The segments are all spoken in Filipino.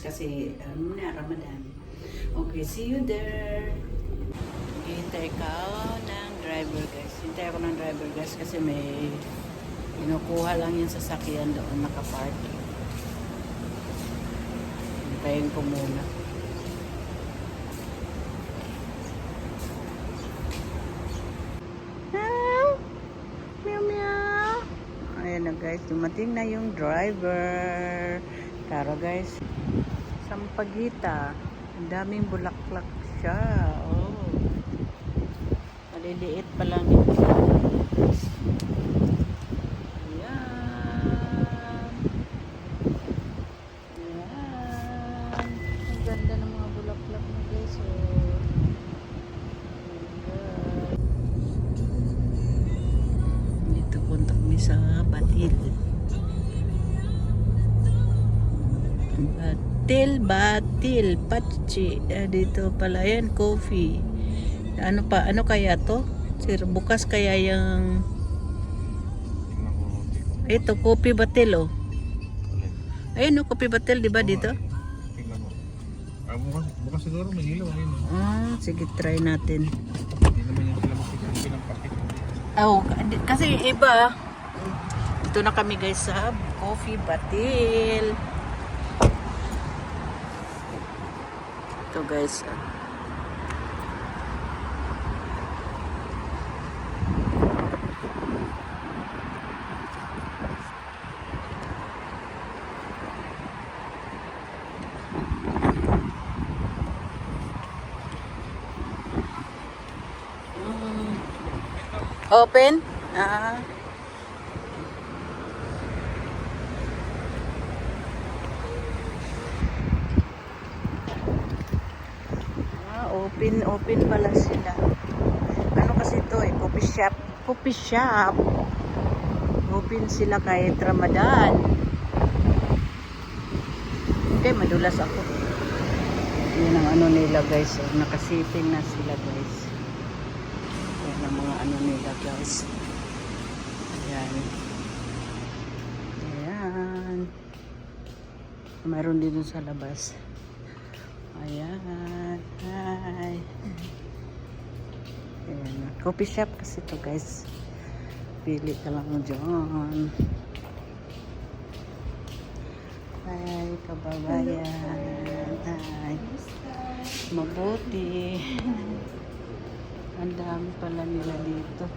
ng dates kasi ano na, Ramadan. Okay, see you there. Hintay ka ng driver guys. Hintay ako ng driver guys kasi may kinukuha lang yung sasakyan doon nakapark. Hintayin ko muna. Meow! Meow meow! Ayan guys, dumating na yung driver. Tara guys. Sampagita. Ang daming bulaklak siya. Oh. Maliliit pa lang guys. Ayan. Ayan. Ang ganda ng mga bulaklak na guys. Oh. Dito punta kami sa. Batil, Batil, Pachi. Ah, dito pala yan, coffee. Ano pa, ano kaya to? Sir, bukas kaya yung... Ito, coffee Batil oh. Ayun oh, coffee Batil, di ba dito? Ah, bukas, bukas siguro may ilaw. Ah, sige, try natin. Hindi naman yan sila magsisimpi ng pakit. Oh, kasi iba. Ito na kami guys sa Coffee Batil. Ito guys. ah. Mm. Open? Ah. Ah, open, open pala sila. Ano kasi ito eh, coffee shop. Coffee shop. Open sila kahit Ramadan. Okay, madulas ako. Yan ang ano nila guys. Oh. Nakasiping na sila guys. Yan ang mga ano nila guys. Ayan. Ayan. Mayroon din sa labas. Ayan. Hi. Ayan. Coffee shop kasi to guys. Pili ka lang dyan. Hi, kababayan. Hi. Mabuti. Ang dami pala nila dito.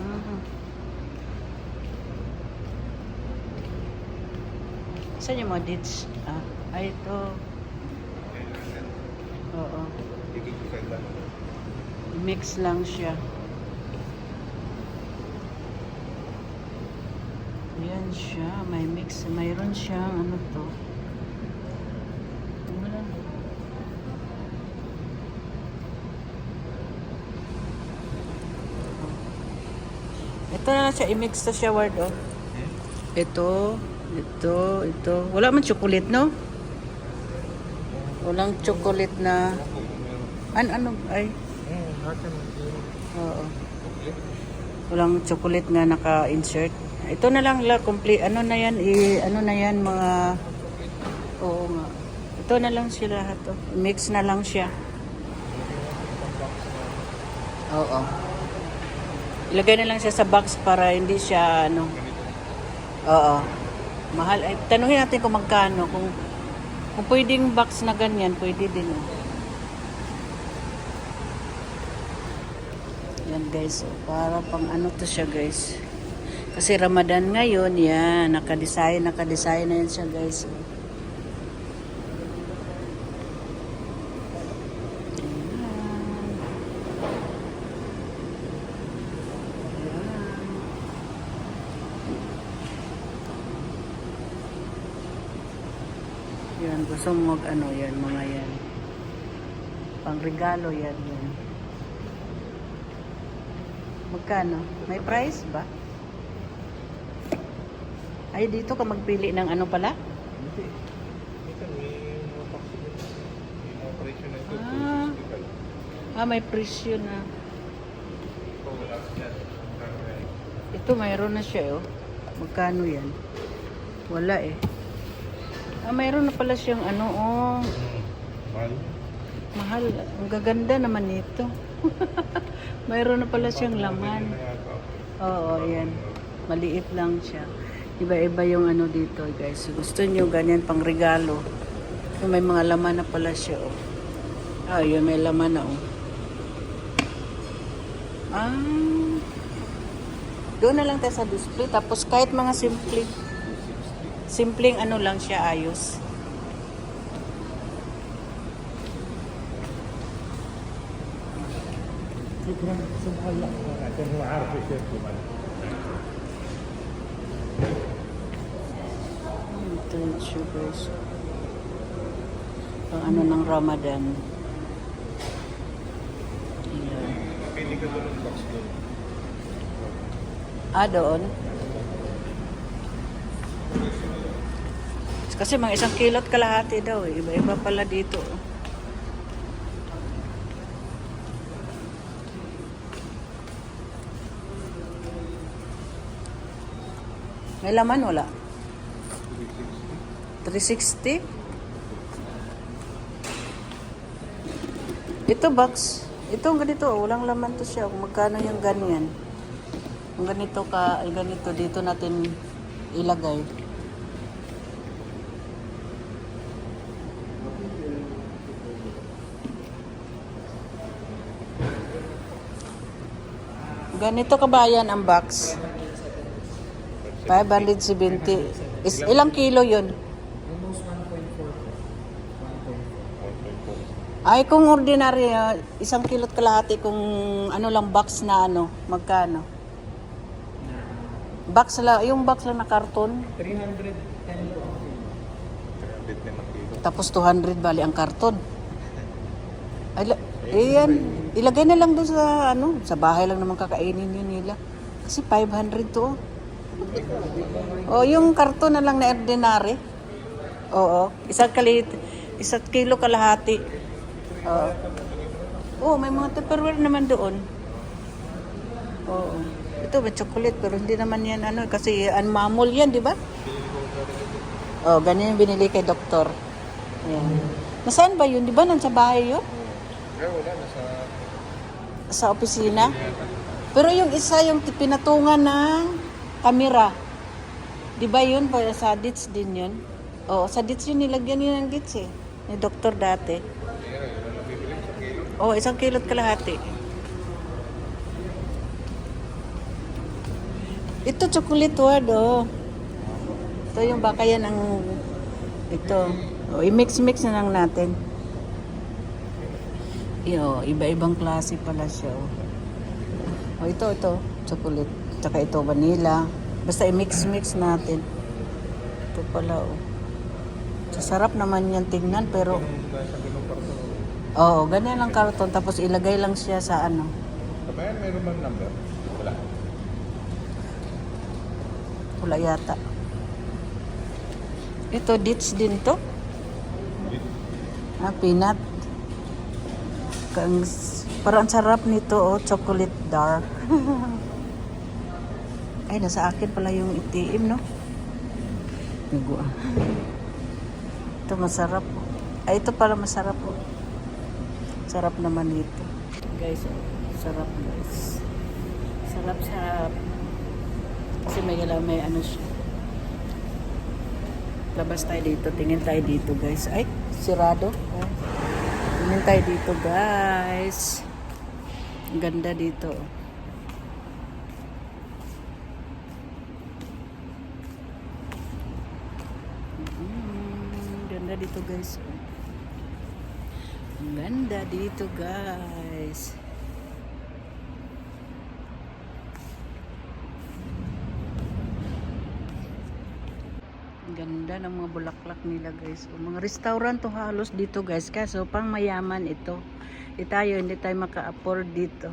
Ah. Saan yung mga dates? Ah, ay ito. Oo. Mix lang siya. Yan siya. May mix. Mayroon siyang ano to. Wala. Ito na lang siya. I-mix to siya, word, oh. Ito, ito, ito. Wala man chocolate, no? Walang chocolate na... An ano? Ay, oo. Walang chocolate nga naka-insert. Ito na lang la complete. Ano na yan? I, ano na yan mga Oo nga. Ito na lang sila lahat to. Mix na lang siya. Oo. Ilagay na lang siya sa box para hindi siya ano. Oo. Mahal. Ay, tanungin natin kung magkano. Kung, kung pwedeng box na ganyan, pwede din. Oh. Yan guys, oh, para pang ano to siya guys. Kasi Ramadan ngayon, yan, naka-design, naka-design na yan siya guys. Yan, mag ano yan, mga yan. Pang regalo yan, yan. Magkano? May price ba? Ay, dito ka magpili ng ano pala? Hindi. Ito, may mga presyo na ito. Ah. 260 pa lang. Ah, may presyo na. Ito, mayroon na siya, oh. Magkano yan? Wala eh. Ah, mayroon na pala siyang ano, oh. Mahal. Mahal. Ang gaganda naman nito. mayroon na pala siyang laman. Oo, yan. Maliit lang siya. Iba-iba yung ano dito, guys. Gusto nyo ganyan pang regalo. May mga laman na pala siya, oh. Ah, yun, may laman na, oh. Ah. Doon na lang tayo sa display. Tapos kahit mga simple, simpleng ano lang siya, ayos. عشان هو عارف ايش يطلب انا Ito yung sugars. Pang ano ng Ramadan. Ayan. Pili ka doon ng box doon. Ah, doon? Kasi mga isang kilot kalahati daw eh. Iba-iba pala dito. May laman wala? 360? Ito box. Ito ang ganito. Walang laman to siya. Kung magkano yung ganyan. Kung ganito ka, ganito, dito natin ilagay. Ganito kabayan ang box. 570. Is, ilang kilo yun? Ay, kung ordinary, ah, isang kilot kalahati kung ano lang box na ano, magkano? Box lang, yung box lang na karton, 310 na kilo. tapos 200 bali ang karton. Ay, la- eh, yan, ilagay na lang doon sa ano, sa bahay lang naman kakainin yun nila. Kasi 500 to. oh. O, yung karton na lang na ordinary. Oo, isang kalit, isang kilo kalahati. Oo. Oo, may mga tupperware naman doon. Oo. Ito may chocolate pero hindi naman yan ano kasi unmamol yan, di ba? Oh, ganyan yung binili kay doktor. Ayan. Nasaan ba yun? Di ba nasa bahay yun? Eh, wala na sa... Opisina? Pero yung isa yung pinatungan ng kamera. Di ba yun? Sa DITS din yun. Oo, sa DITS yun nilagyan yun ng DITS eh. Ni doktor dati. Oo, isang kilot kalahati. Ito, chocolate word, oh. Ito yung baka yan ang... Ito. O, i-mix-mix na lang natin. Yo, iba-ibang klase pala siya, oh. O, ito, ito. Chocolate. Tsaka ito, vanilla. Basta i-mix-mix natin. Ito pala, oh. Sarap naman yan tingnan, pero... Oo, ganyan lang karton. Tapos ilagay lang siya sa ano. Kabayan, mayroon bang number? Wala. Wala yata. Ito, dits din to. Ah, peanut. Kang, parang sarap nito, oh. Chocolate dark. Ay, nasa akin pala yung itiim, no? Nago, ah. Ito masarap. Ay, ito pala masarap, oh. Sarap naman ito. Guys, oh. Sarap, guys. Sarap, sarap. Kasi may, may ano siya. Labas tayo dito. Tingin tayo dito, guys. Ay, sirado. Ay. Tayo dito, guys. Ganda dito. Mm, ganda dito, guys. Ganda dito, guys. Ganda ng mga bulaklak nila guys. O, mga restaurant to halos dito guys. Kaso pang mayaman ito. Di tayo, hindi tayo maka-afford dito.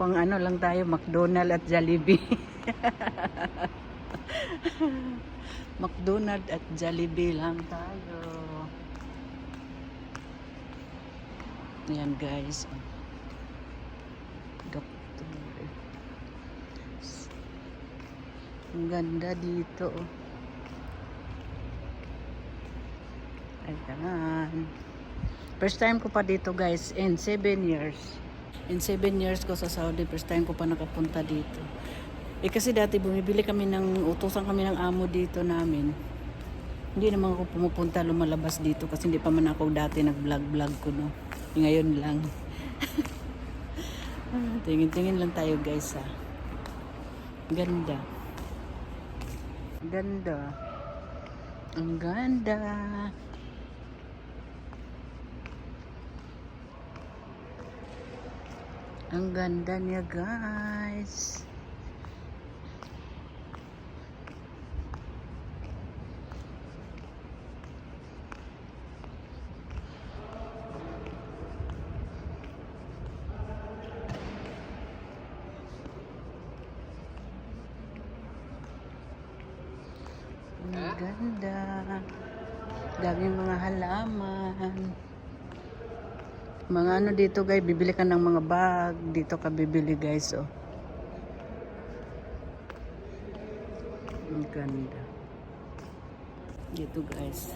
Pang ano lang tayo, McDonald at Jollibee. McDonald at Jollibee lang tayo. Ayan guys. Doctor. Ang ganda dito. oh. Ayan. First time ko pa dito guys in 7 years. In 7 years ko sa Saudi, first time ko pa nakapunta dito. Eh kasi dati bumibili kami ng, utusan kami ng amo dito namin. Hindi naman ako pumupunta lumalabas dito kasi hindi pa man ako dati nag-vlog-vlog ko no. Eh, Ngayon lang. Ah, Tingin-tingin lang tayo guys ha. Ganda. Ganda. Ang ganda. Ang ganda niya guys. Ang ganda. Daming mga halaman. Mga ano dito guys, bibili ka ng mga bag. Dito ka bibili guys, oh. Ang ganda. Dito guys.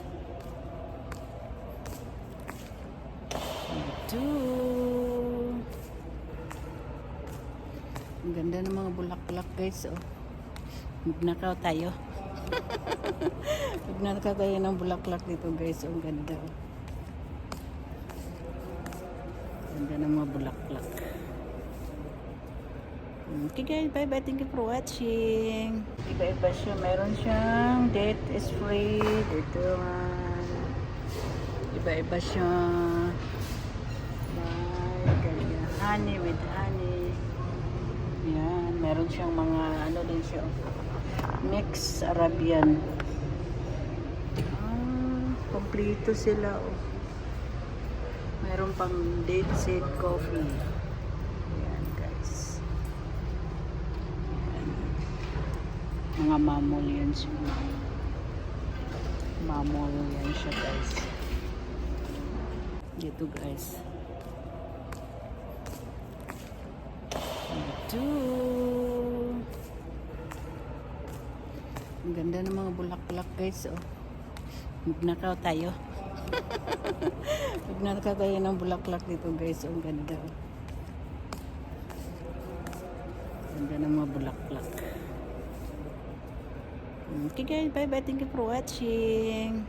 Dito. Ang ganda ng mga bulaklak guys, oh. Magnakaw tayo. Magnakaw tayo ng bulaklak dito guys. Ang ganda, oh. Ganda ng mga bulaklak. Okay guys, bye bye. Thank you for watching. Iba-iba siya. Meron siyang date is free. Dito man. Iba-iba siya. Bye. Ganyan. Honey with honey. Yan. Meron siyang mga ano din siya. Mix Arabian. Ah, kompleto sila oh. Meron pang date seed coffee. Ayan guys. Ayan. Mga mamol yan siya. Mamol yan siya guys. Dito guys. Dito. Ang ganda ng mga bulaklak guys. Oh. Magnakaw tayo. Magnakaw tayo ng bulaklak dito guys. Ang ganda. Ganda ng mga bulaklak. Okay guys, bye bye. Thank you for watching.